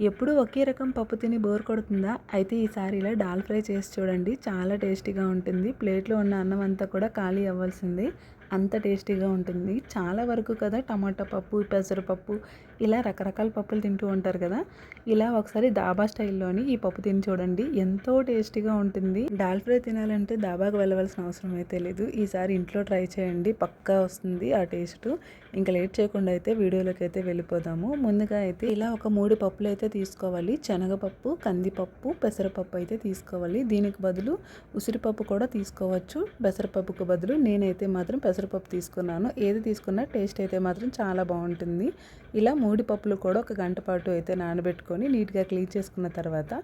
ఎప్పుడు ఒకే రకం పప్పు తిని బోర్ కొడుతుందా? అయితే ఈసారి ఇలా డాల్ ఫ్రై చేసి చూడండి. చాలా టేస్టీగా ఉంటుంది. ప్లేట్లో ఉన్న అన్నం అంతా కూడా ఖాళీ అవ్వాల్సింది. అంత టేస్టీగా ఉంటుంది. చాలా వరకు కదా టమాటా పప్పు పెసరపప్పు ఇలా రకరకాల పప్పులు తింటూ ఉంటారు కదా. ఇలా ఒకసారి దాబా స్టైల్లోని ఈ పప్పు తిని చూడండి. ఎంతో టేస్టీగా ఉంటుంది. దాల్ ఫ్రై తినాలంటే దాబాకు వెళ్ళవలసిన అవసరం అయితే లేదు. ఈసారి ఇంట్లో ట్రై చేయండి. పక్కా వస్తుంది ఆ టేస్ట్. ఇంకా లేట్ చేయకుండా అయితే వీడియోలోకి అయితే వెళ్ళిపోదాము. ముందుగా అయితే ఇలా ఒక మూడు పప్పులు అయితే తీసుకోవాలి. శనగపప్పు కందిపప్పు పెసరపప్పు అయితే తీసుకోవాలి. దీనికి బదులు ఉసిరిపప్పు కూడా తీసుకోవచ్చు. పెసరపప్పుకు బదులు నేనైతే మాత్రం పెసరపప్పు తీసుకున్నాను. ఏది తీసుకున్నా టేస్ట్ అయితే మాత్రం చాలా బాగుంటుంది. ఇలా మూడు పప్పులు కూడా ఒక గంట పాటు అయితే నానబెట్టుకొని నీట్గా క్లీన్ చేసుకున్న తర్వాత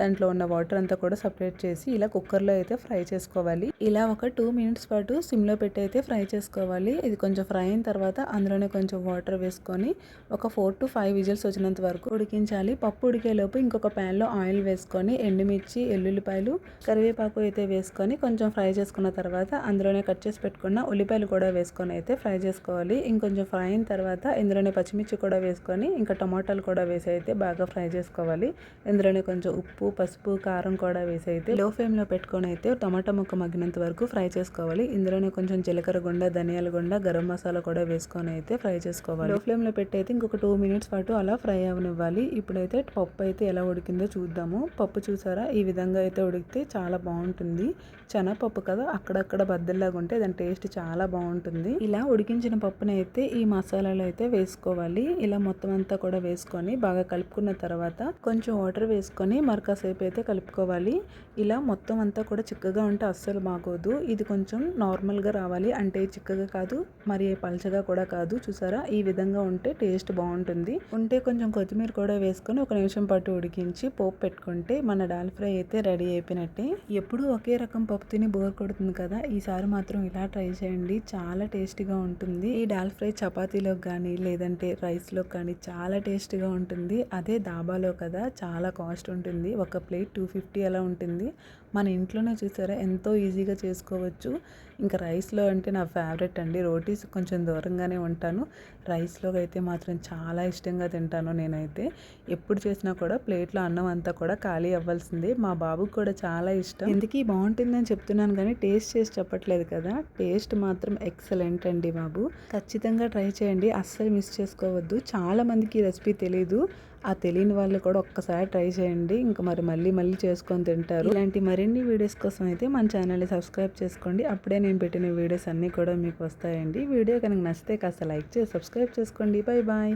దాంట్లో ఉన్న వాటర్ అంతా కూడా సపరేట్ చేసి ఇలా కుక్కర్లో అయితే ఫ్రై చేసుకోవాలి. ఇలా ఒక టూ మినిట్స్ పాటు సిమ్లో పెట్టి అయితే ఫ్రై చేసుకోవాలి. ఇది కొంచెం ఫ్రై అయిన తర్వాత అందులోనే కొంచెం వాటర్ వేసుకొని ఒక ఫోర్ టు ఫైవ్ విజిల్స్ వచ్చినంత వరకు ఉడికించాలి. పప్పు ఉడికేలోపు ఇంకొక ప్యాన్లో ఆయిల్ వేసుకొని ఎండుమిర్చి ఎల్లుల్లిపాయలు కరివేపాకు అయితే వేసుకొని కొంచెం ఫ్రై చేసుకున్న తర్వాత అందులోనే కట్ చేసి పెట్టుకున్న ఉల్లిపాయలు కూడా వేసుకొని అయితే ఫ్రై చేసుకోవాలి. ఇంకొంచెం ఫ్రై అయిన తర్వాత ఇందులోనే పచ్చిమిర్చి కూడా వేసుకొని ఇంకా టమాటాలు కూడా వేసి అయితే బాగా ఫ్రై చేసుకోవాలి. ఇందులోనే కొంచెం ఉప్పు పసుపు కారం కూడా వేసి అయితే లో ఫ్లేమ్లో పెట్టుకొని అయితే టమాటా ముక్క మగ్గినంత వరకు ఫ్రై చేసుకోవాలి. ఇందులోనే కొంచెం జీలకర్ర గుండ ధనియాల గుండ గరం మసాలా కూడా వేసుకొని అయితే ఫ్రై చేసుకోవాలి. లో ఫ్లేమ్లో పెట్టి అయితే ఇంకొక టూ మినిట్స్ పాటు అలా ఫ్రై అవనివ్వాలి. ఇప్పుడైతే పప్పు అయితే ఎలా ఉడికిందో చూద్దాము. పప్పు చూసారా? ఈ విధంగా అయితే ఉడికితే చాలా బాగుంటుంది. శనగపప్పు కదా అక్కడక్కడ బద్దల్లాగా ఉంటే దాని టేస్ట్ చాలా బాగుంటుంది. ఇలా ఉడికించిన పప్పునైతే ఈ మసాలాలు అయితే వేసుకోవాలి. ఇలా మొత్తం అంతా కూడా వేసుకొని బాగా కలుపుకున్న తర్వాత కొంచెం వాటర్ వేసుకొని మరకాసేపు అయితే కలుపుకోవాలి. ఇలా మొత్తం అంతా కూడా చిక్కగా ఉంటే అస్సలు బాగోదు. ఇది కొంచెం నార్మల్గా రావాలి. అంటే చిక్కగా కాదు మరి పలచగా కూడా కాదు. చూసారా? ఈ విధంగా ఉంటే టేస్ట్ బాగుంటుంది. ఉంటే కొంచెం కొత్తిమీర కూడా వేసుకొని ఒక నిమిషం పాటు ఉడికించి పోపు పెట్టుకుంటే మన డాల్ ఫ్రై అయితే రెడీ అయిపోయినట్టే. ఎప్పుడూ ఒకే రకం పప్పు తిని బోర్ కొడుతుంది కదా? ఈసారి మాత్రం ఇలా ట్రై చేయండి. చాలా టేస్టీగా ఉంటుంది. ఈ డాల్ ఫ్రై చపాతీలోకి కానీ లేదంటే రైస్ రైస్లో కానీ చాలా టేస్టీగా ఉంటుంది. అదే దాబాలో కదా చాలా కాస్ట్ ఉంటుంది. ఒక ప్లేట్ టూ ఫిఫ్టీ అలా ఉంటుంది. మన ఇంట్లోనే చూసారా? ఎంతో ఈజీగా చేసుకోవచ్చు. ఇంకా రైస్లో అంటే నా ఫేవరెట్ అండి. రోటీస్ కొంచెం దూరంగానే ఉంటాను. రైస్లో అయితే మాత్రం చాలా ఇష్టంగా తింటాను నేనైతే. ఎప్పుడు చేసినా కూడా ప్లేట్లో అన్నం అంతా కూడా ఖాళీ అవ్వాల్సిందే. మా బాబుకి కూడా చాలా ఇష్టం. ఎందుకు బాగుంటుందని చెప్తున్నాను కానీ టేస్ట్ చేసి చెప్పట్లేదు కదా. టేస్ట్ మాత్రం ఎక్సలెంట్ అండి బాబు. ఖచ్చితంగా ట్రై చేయండి. అస్సలు మిస్ చేసుకోవద్దు. చాలా మందికి ఈ రెసిపీ తెలియదు ఆ తెలియని వాళ్ళు కూడా ఒక్కసారి ట్రై చేయండి. ఇంకా మరి మళ్ళీ మళ్ళీ చేసుకొని తింటారు. ఇలాంటి మరిన్ని వీడియోస్ కోసం అయితే మన ఛానల్ని సబ్స్క్రైబ్ చేసుకోండి. అప్పుడే నేను పెట్టిన వీడియోస్ అన్నీ కూడా మీకు వస్తాయండి. వీడియో కనుక నచ్చితే కాస్త లైక్ చేసి సబ్స్క్రైబ్ చేసుకోండి. Bye bye.